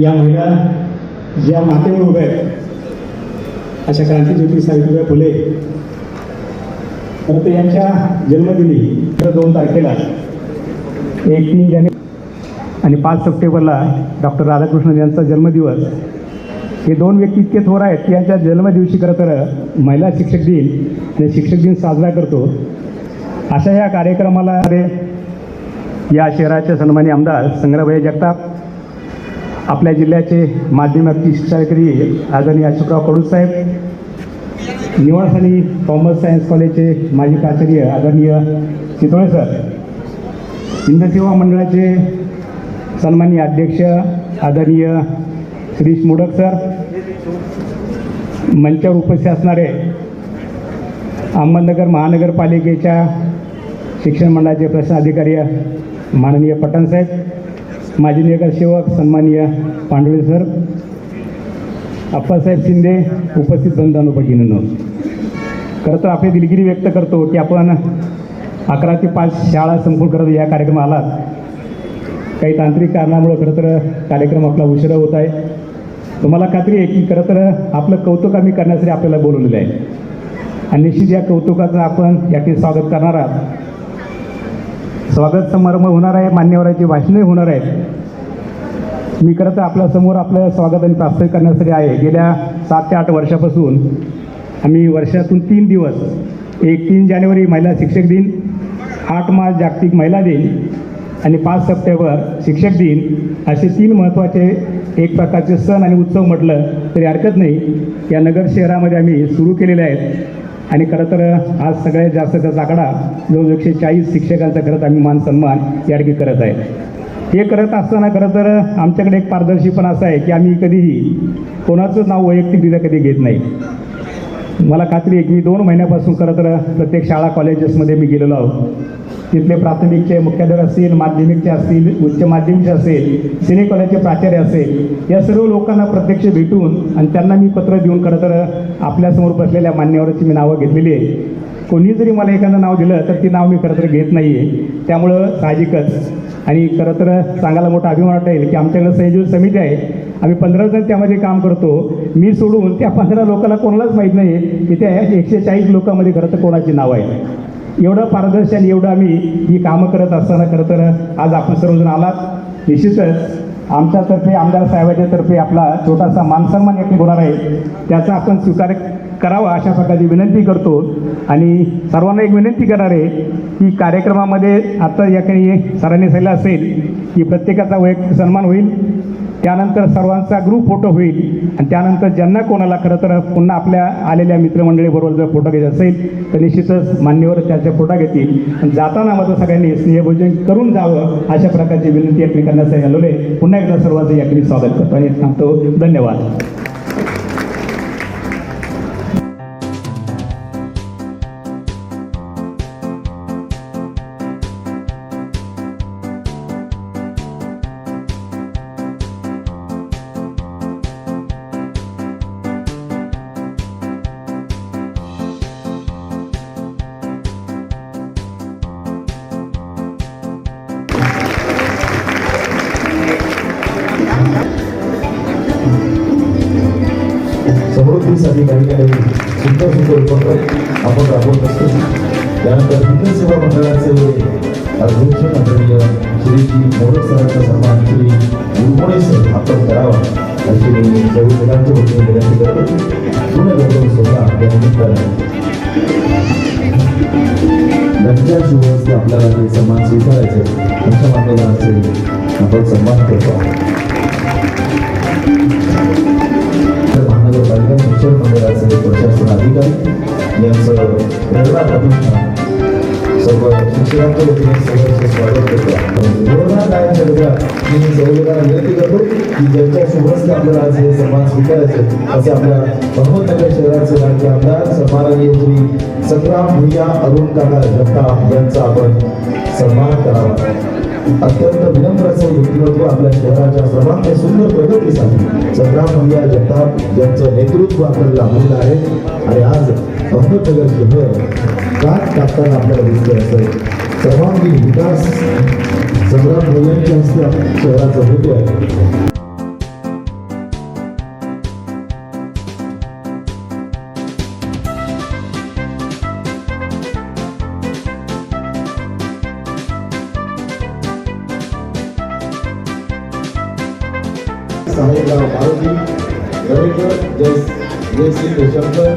या महिला ज्या मातेवर उभ्या आहेत अशा क्रांतीज्योती सावित्रीबाई फुले परत तर यांच्या जन्मदिनी तर दोन तारखेला एक तीन जानेवारी आणि पाच सप्टेंबरला डॉक्टर राधाकृष्णन यांचा जन्मदिवस. हे दोन व्यक्ती इतके थोर आहेत की यांच्या जन्मदिवशी खरं तर महिला शिक्षक दिन आणि शिक्षक दिन साजरा करतो. अशा या कार्यक्रमाला अरे या शहराचे सन्मानी आमदार संग्रहभाई जगताप आपल्या जिल्ह्याचे माध्यमिक शिक्षाधिकारी आदरणीय अशोकराव कडू साहेब निवासानी कॉमर्स सायन्स कॉलेजचे माजी प्राचार्य आदरणीय चितोळे सर इंद्रसेवा मंडळाचे सन्माननीय अध्यक्ष आदरणीय श्रीश मोडक सर मंचावर उपस्थित असणारे अहमदनगर महानगरपालिकेच्या शिक्षण मंडळाचे प्रश्न अधिकारी माननीय पठाणसाहेब माजी नगरसेवक सन्माननीय पांडुळे सर अप्पासाहेब शिंदे उपस्थित बंधन भगिनींनो खरं तर आपली दिलगिरी व्यक्त करतो की आपण अकरा ते पाच शाळा संपूर्ण करत या कार्यक्रमाला आलात. काही तांत्रिक कारणामुळं खरं तर कार्यक्रम आपला उशिरा होत आहे. तुम्हाला खात्री आहे की खरं तर आपलं कौतुक आम्ही करण्यासाठी आपल्याला बोलवलेलं आहे. आणि निश्चित या कौतुकाचं आपण याचे स्वागत करणार आहात. स्वागत समारंभ होणार आहे मान्यवरांची भाषणे होणार आहेत मी खरं तर आपल्यासमोर आपलं स्वागत आणि प्रास्ताविक करण्यासाठी आहे. गेल्या सात ते आठ वर्षापासून आम्ही वर्षातून तीन दिवस एक तीन जानेवारी महिला शिक्षक दिन आठ मार्च जागतिक महिला दिन आणि पाच सप्टेंबर शिक्षक दिन असे तीन महत्त्वाचे एक प्रकारचे सण आणि उत्सव म्हटलं तरी हरकत नाही. या नगर शहरामध्ये आम्ही सुरू केलेले आहेत. आणि खरं तर आज सगळ्यात जास्त त्याचा आकडा जवळ एकशे चाळीस शिक्षकांचा खरंच आम्ही मान सन्मान या ठिकाणी करत आहे. हे करत असताना खरं तर आमच्याकडे एक पारदर्शी पण असं आहे की आम्ही कधीही कोणाचं नाव वैयक्तिकरित्या कधी घेत नाही. मला खात्री आहे की मी दोन महिन्यापासून खरं तर प्रत्येक शाळा कॉलेजेसमध्ये मी गेलेलो आहोत तिथले प्राथमिकचे मुख्याध्यापक असतील माध्यमिकचे असतील उच्च माध्यमिकचे असेल सिने कॉलेजचे प्राचार्य असेल या सर्व लोकांना प्रत्यक्ष भेटून आणि त्यांना मी पत्र देऊन खरं तर आपल्यासमोर बसलेल्या मान्यवरांची मी नावं घेतलेली आहे. कोणी जरी मला एखादं नाव दिलं तर ती नाव मी खरं तर घेत नाही आहे त्यामुळं साहजिकच. आणि खरं तर सांगायला मोठा अभिमान वाटेल की आमच्याकडे संयोजन समिती आहे. आम्ही पंधरा जण त्यामध्ये काम करतो. मी सोडून त्या पंधरा लोकांना कोणालाच माहीत नाही की त्या एकशे चाळीस लोकांमध्ये खरं तर कोणाची नाव आहे एवढं पारदर्शी आणि एवढं आम्ही ही कामं करत असताना खरं तर आज आपण सर्वजण आलात. निश्चितच आमच्यातर्फे आमदार साहेबाच्या तर्फे आपला छोटासा मानसन्मान व्यक्त होणार आहे. त्याचा आपण स्वीकार करावा अशा प्रकारची विनंती करतो. आणि सर्वांना एक विनंती करणार आहे की कार्यक्रमामध्ये आता या काही सरांनी सांगितलं असेल की प्रत्येकाचा वैयक्तिक सन्मान होईल. त्यानंतर सर्वांचा ग्रुप फोटो होईल. आणि त्यानंतर ज्यांना कोणाला खरं तर पुन्हा आपल्या आलेल्या मित्रमंडळीबरोबर जर फोटो घ्यायचा असेल तर निश्चितच मान्यवर त्याचे फोटो घेतील. आणि जाताना मात्र सगळ्यांनी स्नेहभोजन करून जावं अशा प्रकारची विनंती या ठिकाणी पुन्हा एकदा सर्वांचं या ठिकाणी स्वागत करतो आणि थांबतो. धन्यवाद. समृद्धीसाठी काही काही सुंदर सुंदर उपक्रम आपण राबवत असतो त्यानंतर विकास सेवा मंडळाचे अध्यक्ष मंडळीय श्रीजी मोरे सरांचा सन्मान श्री गुरुमोळे सर आपण करावा अशी मी सर्व मुलांच्या वतीने विनंती करतो पुणे गौरव सोहळा या निमित्तानं त्यांच्या शुभहस्ते आपल्याला हे सन्मान स्वीकारायचे आमच्या मान्यवरांचे आपण सन्मान करतो. तर महानगरपालिका मंडळाचे प्रशासन अधिकारी यांचं प्रेरणा प्रतिष्ठान. सर्व शिक्षकांच्या वतीने सगळ्यांचे स्वागत करतो. कोरोना काळाच्या दरम्यान मी सर्व विनंती करतो की ज्यांच्या शुभस्ते आपल्याला आज हे सन्मान स्वीकारायचे असे आपल्या अहमदनगर शहराचे राज्य आमदार सन्माननीय श्री संग्राम भुया अरुण काका जगताप यांचा आपण सन्मान करावा. अत्यंत विनम्र व्यक्तिमत्व आपल्या शहराच्या सर्वांत सुंदर प्रगतीसाठी. संग्राम भैया जगताप यांचं नेतृत्व आपण लाभलेलं आहे. आणि आज अहमदनगर शहर कात कापताना आपल्याला दिसलं असं सर्वांगीण विकास संग्राम भैयांच्या हस्ते आप- शहराचा होतो आहे Very good. Erica, just Lucy the jumper.